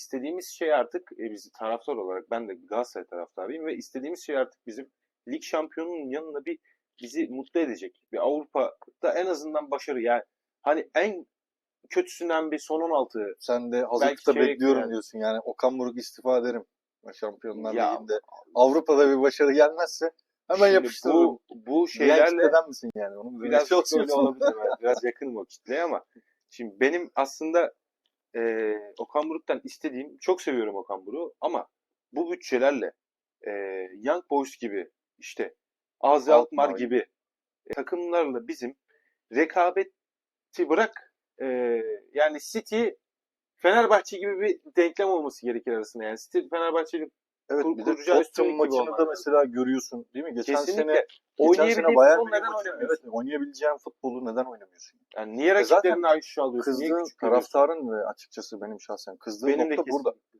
istediğimiz şey artık e, biz taraftar olarak ben de Galatasaray taraftarıyım ve istediğimiz şey artık bizim lig şampiyonunun yanında bir bizi mutlu edecek. Bir Avrupa'da en azından başarı yani hani en kötüsünden bir son 16 Sen de hazırlıkta çeyrek bekliyorum yani. diyorsun. Yani Okan Buruk istifa ederim. Şampiyonlar Ya, Ligi'nde. Avrupa'da bir başarı gelmezse hemen yapıştırırım. bu, bu Şeylerle... kitleden misin yani? Onu biraz şey öyle olsun. olabilir. Biraz yakınım o kitleye ama şimdi benim aslında e, Okan Buruk'tan istediğim çok seviyorum Okan Buruk'u ama bu bütçelerle e, Young Boys gibi işte Alkmaar Alkmaar gibi e, takımlarla bizim rekabeti bırak e, yani City Fenerbahçe gibi bir denklem olması gerekir arasında. Yani City Fenerbahçe'nin Evet Kur- bir de Tottenham maçını da mesela görüyorsun değil mi? Geçen kesinlikle sene geçen sene Bayern futbol Münih neden oynamıyorsun? Evet, oynayabileceğin futbolu neden oynamıyorsun? Yani niye rakiplerini aşağı alıyorsun? Niye Kızdığın görüyorsun? taraftarın ve açıkçası benim şahsen kızdığım Benim de nokta burada.